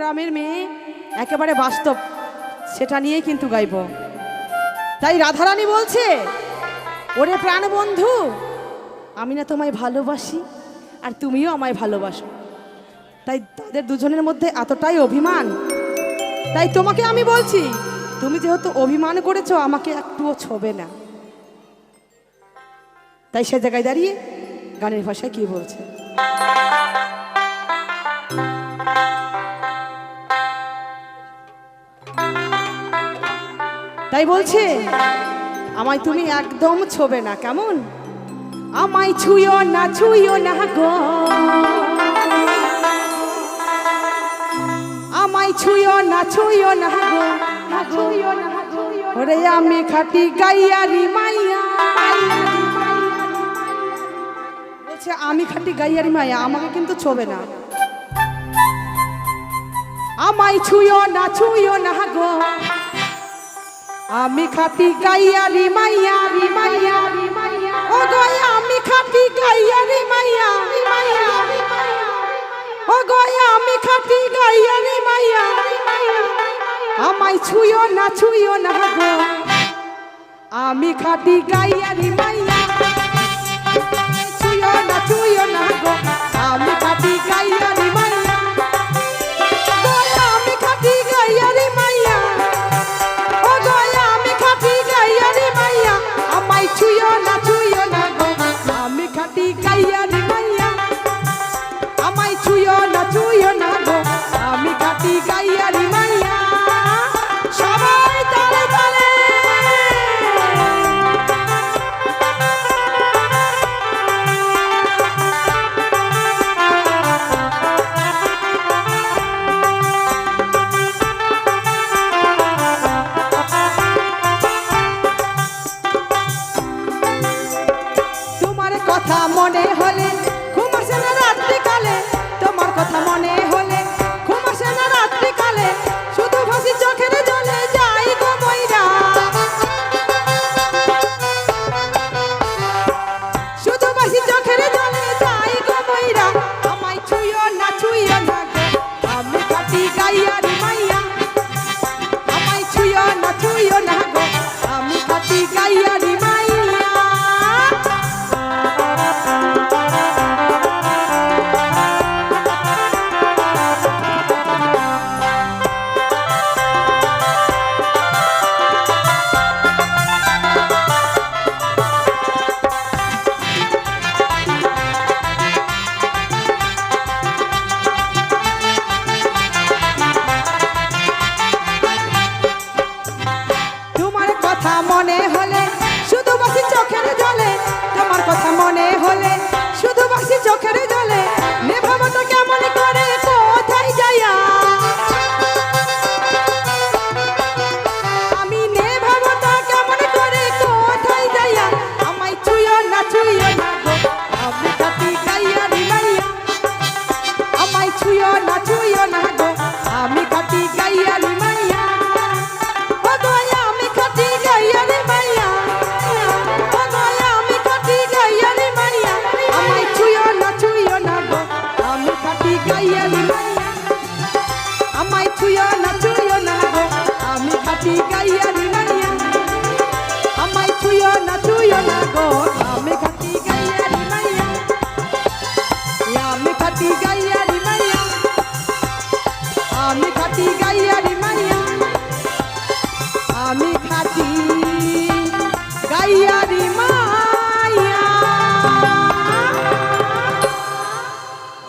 গ্রামের মেয়ে একেবারে বাস্তব, সেটা নিয়েই কিন্তু গাইব। তাই রাধারানী বলছে, ওরে প্রাণ বন্ধু, আমি না তোমায় ভালোবাসি আর তুমিও আমায় ভালোবাসো। তাই তাদের দুজনের মধ্যে এতটাই অভিমান। তাই তোমাকে আমি বলছি, তুমি যেহেতু অভিমান করেছ, আমাকে একটুও ছোবে না। তাই সে জায়গায় দাঁড়িয়ে গানের ভাষায় কি বলছে? তাই বলছে, আমায় তুমি একদম ছোবে না, কেমন? আমায় ছুঁয়ো না ছুঁয়ো না গো। আমায় ছুঁয়ো না ছুঁয়ো না গো। ওরে আমি খাটি গাইয়ারি মাইয়া। বলছে, আমি খাটি গাইয়ারি মাইয়া, আমাকে কিন্তু ছোবে না। আমায় ছুঁয়ো না ছুঁয়ো না গো। আমি খাটি গাইয়ারি মাইয়া, রি মাইয়া। রি মাইয়া ও গয়া আমি খাটি গাইয়ারি মাইয়া, রি মাইয়া। ও গয়া আমি খাটি গাইয়ারি মাইয়া, রি মাইয়া। আমায় ছুঁয়ো না ছুঁয়ো না গো। আমি খাটি গাইয়ারি মাইয়া।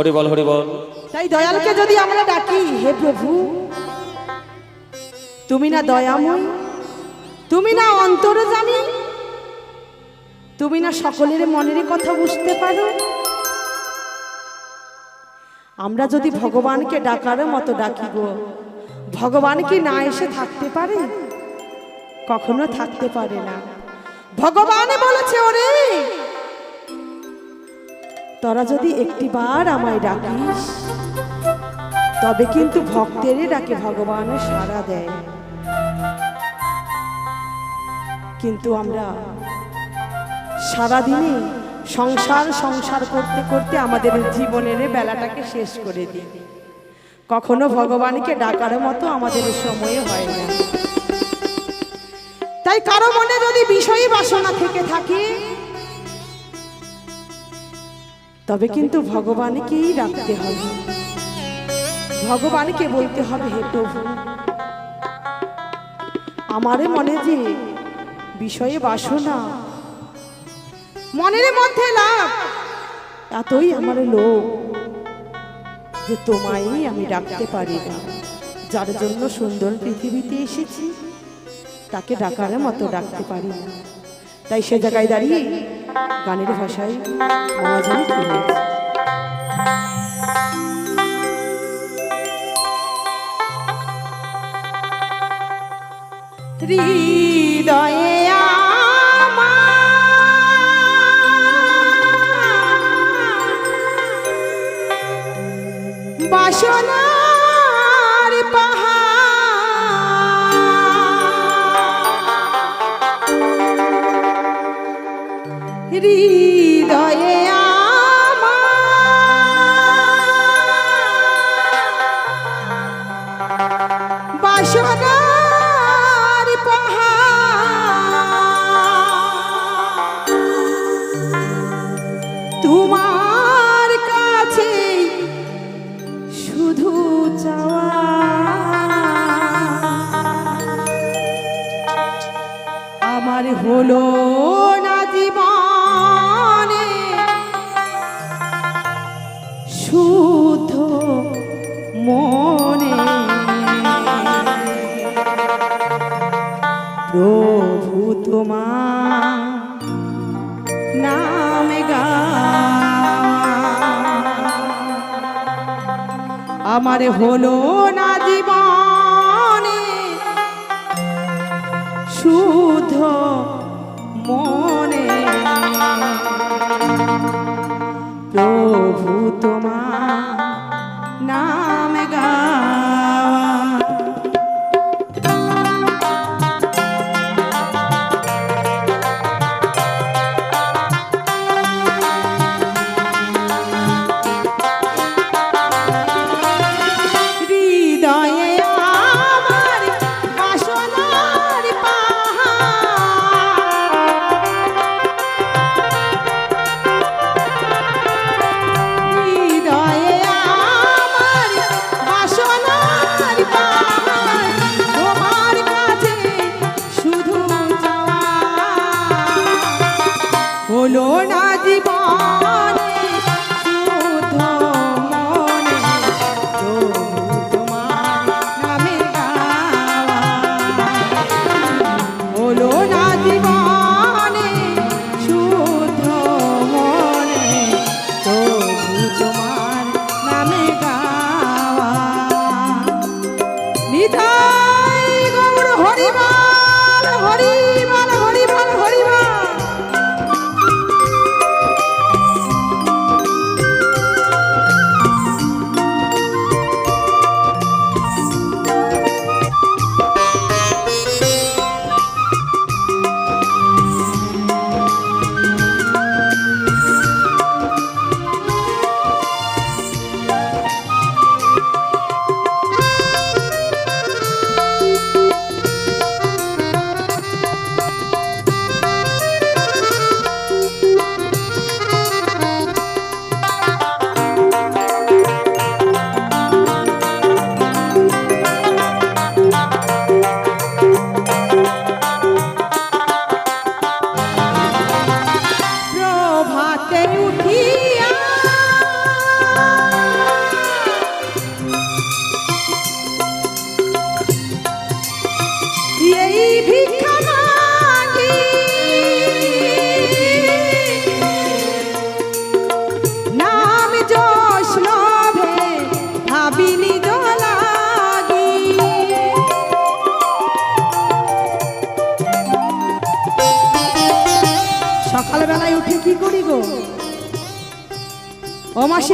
হরি বল হরি বল। তাই দয়ালকে যদি আমরা ডাকি, হে প্রভু, তুমি না দয়াময়, তুমি না অন্তরজামী তুমি না সকলের মনের কথা বুঝতে পারো, আমরা যদি ভগবানকে ডাকার মতো ডাকি গো, ভগবান কি না এসে থাকতে পারে? কখনো থাকতে পারে না। ভগবান বলেছে, ওরে তোরা যদি একটিবার আমায় ডাকিস, তবে কিন্তু ভক্তেরই ডাকে ভগবান সাড়া দেয়। কিন্তু আমরা সারাদিনে সংসার সংসার করতে করতে আমাদের জীবনের বেলাটাকে শেষ করে দিই। কখনো ভগবানকে ডাকার মতো আমাদের সময় হয় না। তাই কারও মনে যদি বিষয়ী বাসনা থেকে থাকে তবে কিন্তু ভগবানকেই রাখতে হবে। ভগবানকে বলতে হবে হে প্রভু আমারে মনে যে বিষয়ে বাসনা। মনের মধ্যে লাভ। এতই আমার লোক যে তোমায় আমি ডাকতে পারি না। যার জন্য সুন্দর পৃথিবীতে এসেছি তাকে ডাকার মতো ডাকতে পারি না। তাই সে জায়গায় দাঁড়িয়ে গানের ভাষায় হৃদয়ে হৃদয়ে মনে। প্রভু তোমার নামে গা। আমার হলো না জীবনে শুদ্ধ মনে। প্রভু তোমার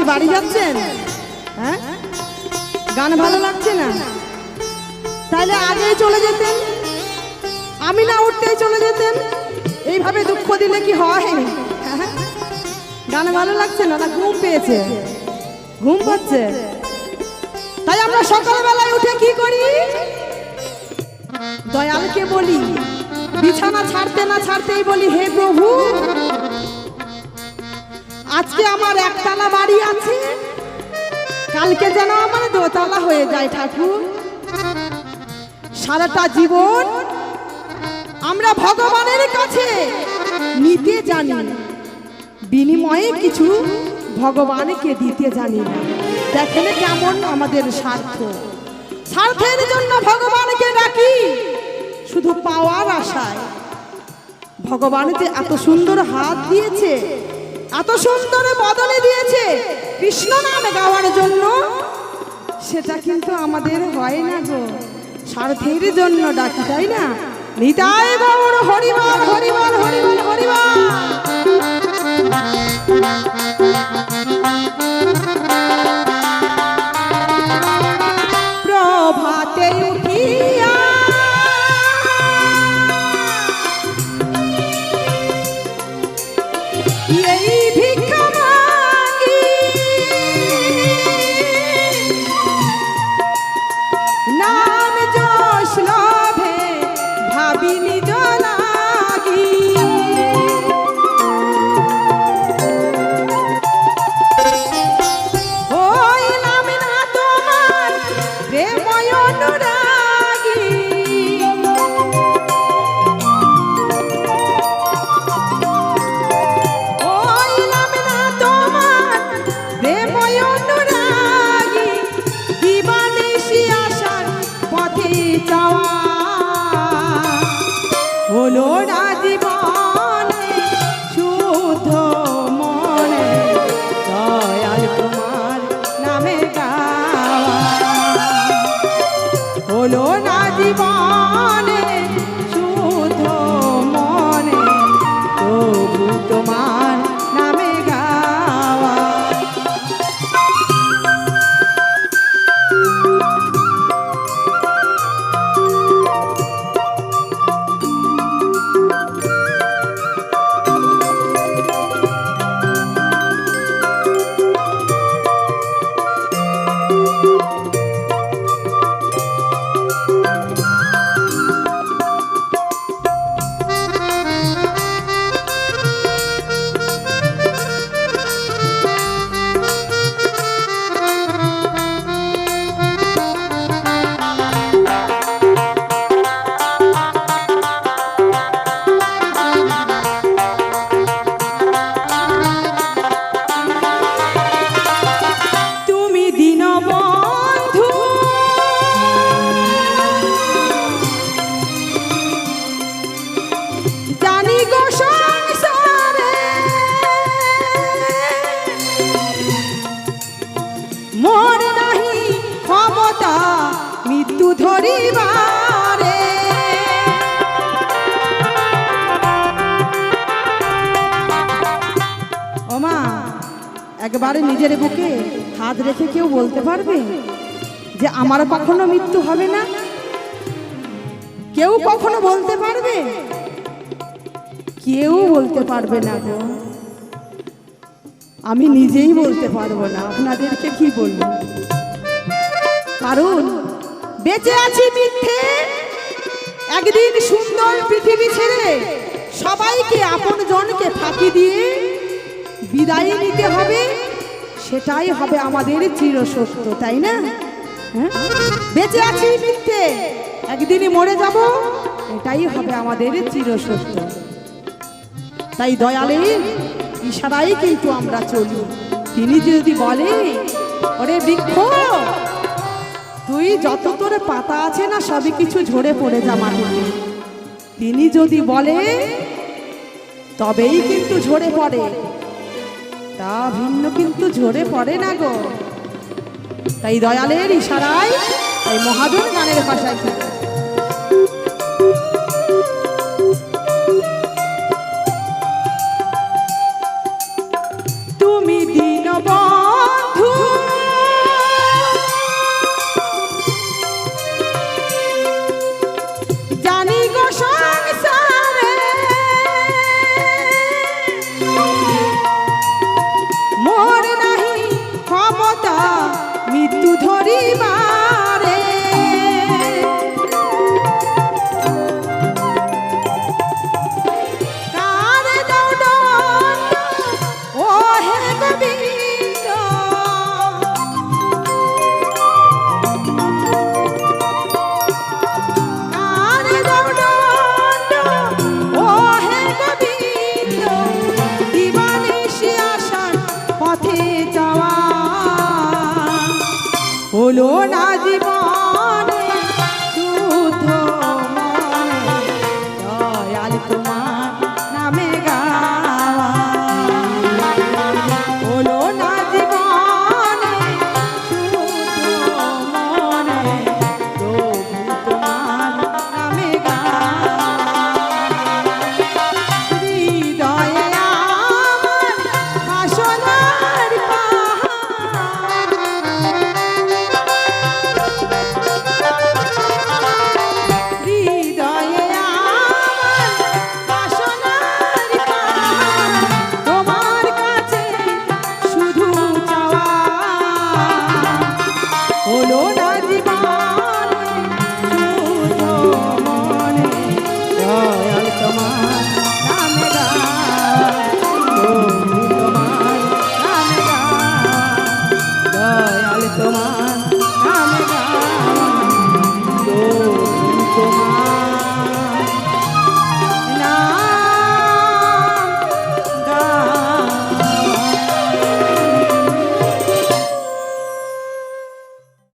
ও বাড়ি যাচ্ছেন? হ্যাঁ? গান ভালো লাগছে না? তাহলে আগেই চলে যেতেন। আমি না উঠতেই চলে যেতেন। এইভাবে দুঃখ দিলে কি হয়? হ্যাঁ? গান ভালো লাগছে না? না ঘুম পেয়েছে। ঘুম পাচ্ছে? তাই আমরা সকালবেলায় উঠে কি করি? দয়ালকে বলি, বিছানা ছাড়তে না ছাড়তেই বলি, হে প্রভু আজকে আমার একতলা বাড়ি আছে। কালকে যেন আমার দোতলা হয়ে যায় ঠাকুর। সারাটা জীবন আমরা ভগবানের কাছে নিতে জানি বিনিময়ে কিছু ভগবানকে দিতে জানি না। দেখেন কেমন আমাদের স্বার্থ। স্বার্থের জন্য ভগবানকে ডাকি, শুধু পাওয়ার আশায়। ভগবান যে এত সুন্দর হাত দিয়েছে এত সুন্দর বদলে দিয়েছে। কৃষ্ণ নাম গাওয়ার জন্য। সেটা কিন্তু আমাদের হয় না গো। স্বার্থের জন্য ডাকি, তাই না? নিতাই গৌর, হরিবল হরিবল হরিবল হরিবল। হলো না জীবনে একবারে নিজের বুকে হাত রেখে কেউ বলতে পারবে যে আমার কখনো মৃত্যু হবে না? কেউ কখনো বলতে পারবে? কেউ বলতে পারবে না গো। আমি নিজেই বলতে পারব না, আপনাদেরকে কি বলব? কারণ বেঁচে আছি মিথ্যে, একদিন সুন্দর পৃথিবী ছেড়ে সবাইকে আপন জনকে ফাঁকি দিয়ে বিদায় নিতে হবে। সেটাই হবে আমাদের চিরসত্য, তাই না? হ্যাঁ? বেঁচে আছি মিথ্যে, একদিনই মরে যাব, এটাই হবে আমাদের চিরসত্য। তাই দয়ালের ইশারাই কিন্তু আমরা চলি। তিনি যদি বলে, ওরে বৃক্ষ, তুই যত তোর পাতা আছে না, সবই কিছু ঝরে পড়ে যা মাটিতে। তিনি যদি বলে, তবেই কিন্তু ঝরে পড়ে। তা ভিন্ন কিন্তু ঝরে পড়ে না গো। তাই দয়ালের ইশারায় তাই মহাজন গানের ভাষায় হলো না